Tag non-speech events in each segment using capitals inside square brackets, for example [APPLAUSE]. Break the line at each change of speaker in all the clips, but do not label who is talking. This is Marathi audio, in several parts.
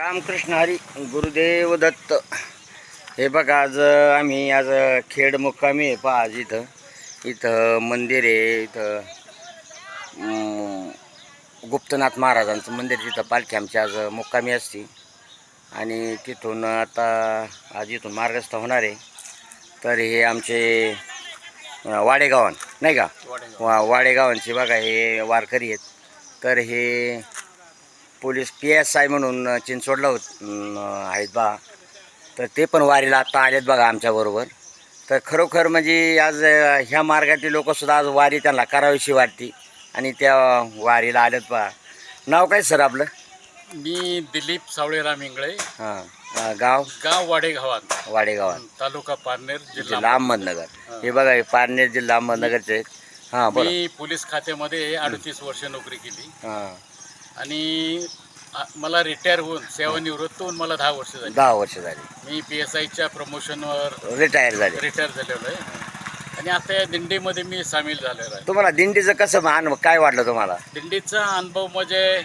रामकृष्ण हरी गुरुदेव दत्त. हे बघा आज आम्ही आज खेड मुक्कामी आहे पहा आज इथं. इथं मंदिर आहे इथं गुप्तनाथ महाराजांचं मंदिर तिथं पालखी आमची आज मुक्कामी असते. आणि तिथून आता आज इथून मार्गस्थ होणार आहे. तर हे आमचे वाडेगावान नाही का? वा वाडेगावांचे बघा हे वारकरी आहेत. तर हे पोलीस पी एस आय म्हणून चिंचवडला होत आहेत बा. तर ते पण वारीला आत्ता आलेत बघा आमच्याबरोबर तर खरोखर म्हणजे आज ह्या मार्गातली लोकंसुद्धा आज वारी त्यांना करावीशी वाटते. आणि त्या वारीला आलेत बा. नाव काय सर आपलं?
मी दिलीप सावळेराम इंगळे.
हां. गाव?
गाव वाडेगावात.
वाडेगावात.
तालुका पारनेर
जिल्हा अहमदनगर. हे. बघा हे पारनेर जिल्हा अहमदनगरचे आहेत. हां
मी पोलीस खात्यामध्ये अडतीस वर्ष नोकरी केली.
हां.
आणि आ- मला रिटायर होऊन सेवानिवृत्त होऊन मला दहा वर्ष झाली.
दहा वर्ष झाली.
मी पी एस आयच्या प्रमोशनवर
रिटायर झाले.
रिटायर झालेलो आहे. आणि आता या दिंडीमध्ये मी सामील झालेलो आहे.
तुम्हाला दिंडीचं कसं अनुभव काय वाटलं तुम्हाला?
दिंडीचा अनुभव म्हणजे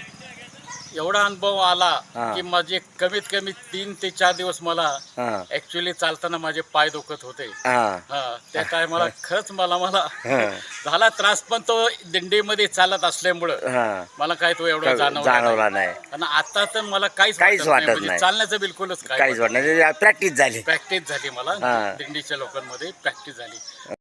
एवढा अनुभव आला. की माझे कमीत कमी तीन ते चार दिवस मला ऍक्च्युली चालताना माझे पाय दुखत होते.
हां.
हा त्या टायमाला [LAUGHS] खरंच मला मला झाला त्रास पण तो दिंडीमध्ये चालत असल्यामुळं
हां.
मला काय तो एवढा जाणवला नाही. आणि आता तर मला काहीच
काहीच वाटत
म्हणजे
नाही.
चालण्याचं बिलकुलच काय
काहीच वाटत नाही. प्रॅक्टिस झाली.
प्रॅक्टिस झाली मला. दिंडीच्या लोकांमध्ये प्रॅक्टिस झाली.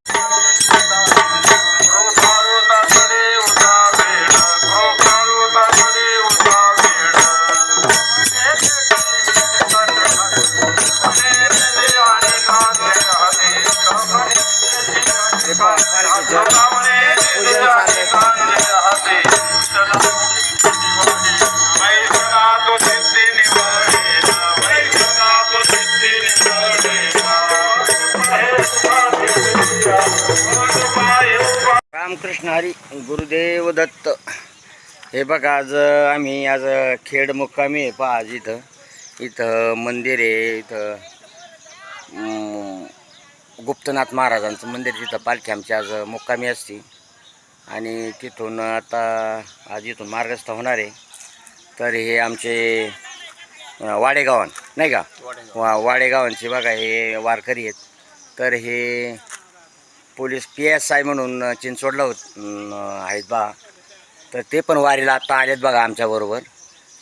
हरी गुरुदेव दत्त. हे बघा आज आम्ही आज खेड मुक्कामी आहे पहा आज इथं. इथं मंदिर आहे इथं गुप्तनाथ महाराजांचं मंदिर तिथं पालखी आमची आज मुक्कामी असते. आणि तिथून आता आज इथून मार्गस्थ होणार आहे. तर हे आमचे वाडेगावान नाही का. वा वाडेगावांचे बघा हे वारकरी आहेत. तर हे पोलीस पी एस आय म्हणून चिंचवडला होत आहेत बा. तर ते पण वारीला आत्ता आलेत बघा आमच्याबरोबर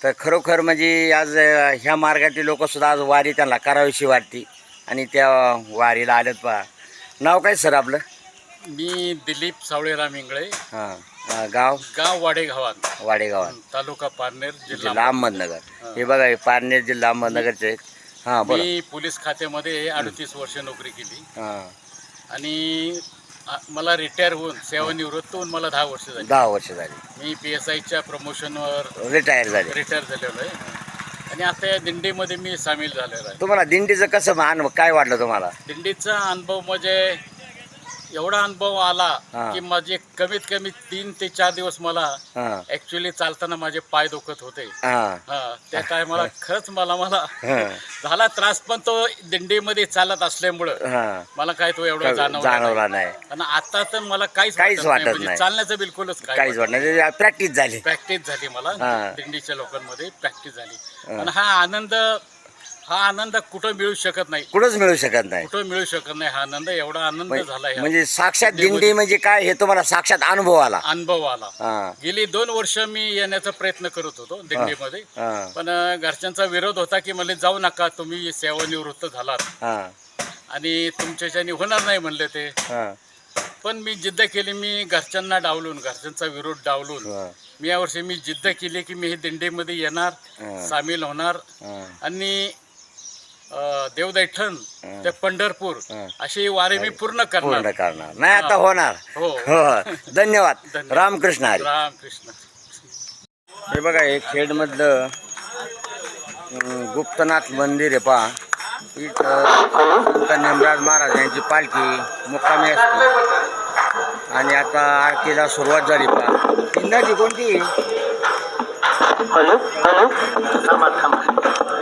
तर खरोखर म्हणजे आज ह्या मार्गातली लोकंसुद्धा आज वारी त्यांना करावीशी वाटते. आणि त्या वारीला आलेत बा. नाव काय सर आपलं?
मी दिलीप सावळेराम इंगळे.
हां. गाव?
गाव वाडेगावात.
वाडेगावात.
तालुका पारनेर
जिल्हा अहमदनगर. हे. बघा हे पारनेर जिल्हा अहमदनगरचे आहेत हां
मी पोलीस खात्यामध्ये अडतीस वर्ष नोकरी केली.
हां.
आणि आ- मला रिटायर होऊन सेवानिवृत्त होऊन मला दहा वर्ष झाली.
दहा वर्ष झाली.
मी पी एस आयच्या प्रमोशनवर
रिटायर झाले.
रिटायर झालेलो आहे. आणि आता या दिंडीमध्ये मी सामील झालेलो आहे.
तुम्हाला दिंडीचं कसं अनुभव काय वाटलं तुम्हाला?
दिंडीचा अनुभव म्हणजे एवढा अनुभव आला. की माझे कमीत कमी तीन ते चार दिवस मला ऍक्च्युली चालताना माझे पाय दुखत होते त्या टायमाला [LAUGHS] खरंच मला मला झाला त्रास पण तो दिंडीमध्ये चालत असल्यामुळं मला काय तो एवढा जाणवला नाही. आणि आता तर मला काहीच
काहीच
वाटत नाही. म्हणजे. चालण्याचं बिलकुलच काय
काहीच वाटत नाही प्रॅक्टिस झाली
प्रॅक्टिस झाली मला. दिंडीच्या लोकांमध्ये प्रॅक्टिस झाली. आणि हा आनंद हा आनंद कुठं मिळू शकत नाही.
कुठंच मिळू शकत नाही.
कुठं मिळू शकत नाही हा आनंद एवढा आनंद
म्हण-
झाला
म्हणजे साक्षात दिंडी म्हणजे काय हे तुम्हाला साक्षात अनुभव आला?
अनुभव आला.
हां.
गेली दोन वर्ष मी येण्याचा प्रयत्न करत होतो दिंडीमध्ये.
हां.
पण अं, घरच्यांचा विरोध होता की मला जाऊ नका तुम्ही सेवानिवृत्त झालात.
हां.
आणि तुमच्याच्याने होणार नाही म्हणले ते.
हां.
पण मी जिद्द केली मी घरच्यांना डावलून घरच्यांचा विरोध डावलून.
हां.
मी यावर्षी मी जिद्द केली की मी हे दिंडीमध्ये येणार. सामील होणार.
हां.
आणि देवदैठण ते पंढरपूर. अशी वारी मी पूर्ण
पूर्ण
करणार.
करणार नाही आता होणार.
हो.
हो. धन्यवाद. [LAUGHS]
धन्यवाद.
रामकृष्ण हरी.
रामकृष्ण.
हे बघा हे खेडमधलं अं, गुप्तनाथ मंदिर आहे पहा. इथं संत नेमराज महाराज यांची पालखी मुक्कामी असते. आणि आता आरतीला सुरुवात झाली पहा. नदी कोणती? ही पीक नदी बघा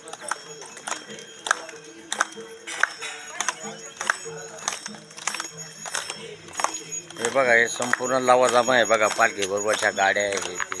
हे बघा हे
संपूर्ण लवाजमा आहे बघा पाठीबरोबरच्या गाड्या आहेत.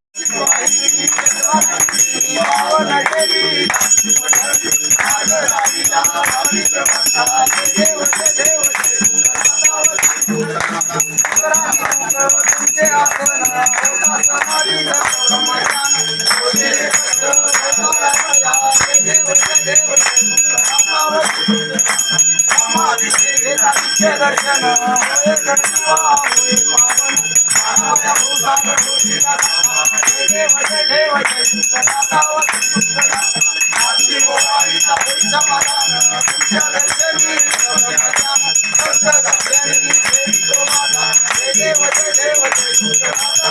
देवी जय महिषासुरमध्ये दैत्यासुर
काय, आता आरती चालू झाली पहा आता स्पीकर बंद पडला महाराज आ- हे बघा हे संपूर्ण लवाजामा आहे बघा पालखी बरोबरच्या गाड्या आहे हे ते सगळं
माझ्याकडे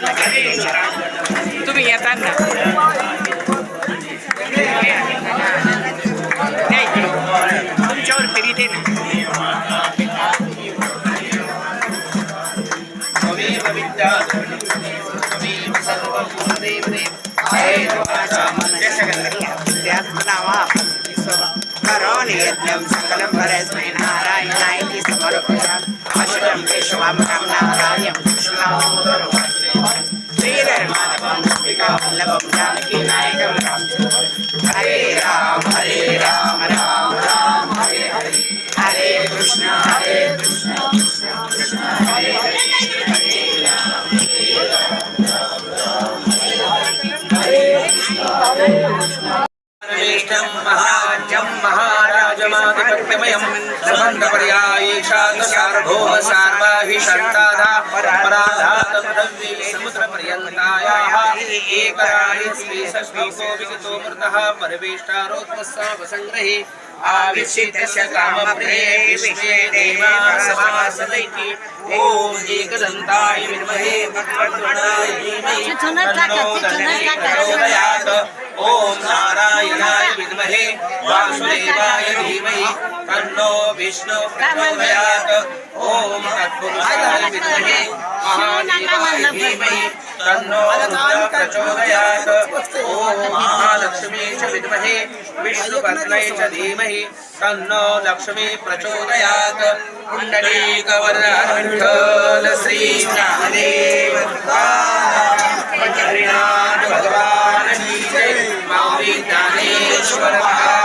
द्या मग तुम्हाला घरी द्यायच्या. तुम्ही येता ना द्या इकडे. तुमच्यावर फिरी दे ना द्या सगळ्यांना. द्या नावा करण यज्ञं सकलं परस्मै नारायणाय समर्पयामि अशुभं केशवं तं नारायणं कृष्णं श्रीधर्माधवं गोपिकावल्लभं जानकीनायकं रामचन्द्रं हरे राम हरे राम राम राम हरे हरे हरे कृष्ण हरे कृष्ण कृष्ण कृष्ण हरे हरे
श्रेष्ठं महाराज्यं महाराजमाधिपत्यमयं सर्वन्तपर्यायेषान्तसार्वभौम सार्वाहि शान्ताधा पराधातमदव्ये समुद्रपर्यन्तायाः एकराणि श्रीषष्ठीको विगतो मृतः परवेष्टारोत्मस्सावसङ्ग्रहे आविश्चितस्य कामप्रिये विश्वे देवा समासदैति ॐ एकदन्ताय विद्महे वक्रतुण्डाय धीमहि। तन्नो दन्ती प्रचोदयात् ॐ नारायणाय विद्महे वासुदेवाय धीमहि तन्नो विष्णु प्रचोदयात्। ॐ तत्पुरुषाय विद्महे महादेवाय धीमहि तन्नो प्रचोदयात्। ॐ महालक्ष्मी च विद्महे विष्णुपत्नै च धीमहि तन्नो लक्ष्मी प्रचोदयात्। कुण्डलीकवरविठ्ठल श्री করে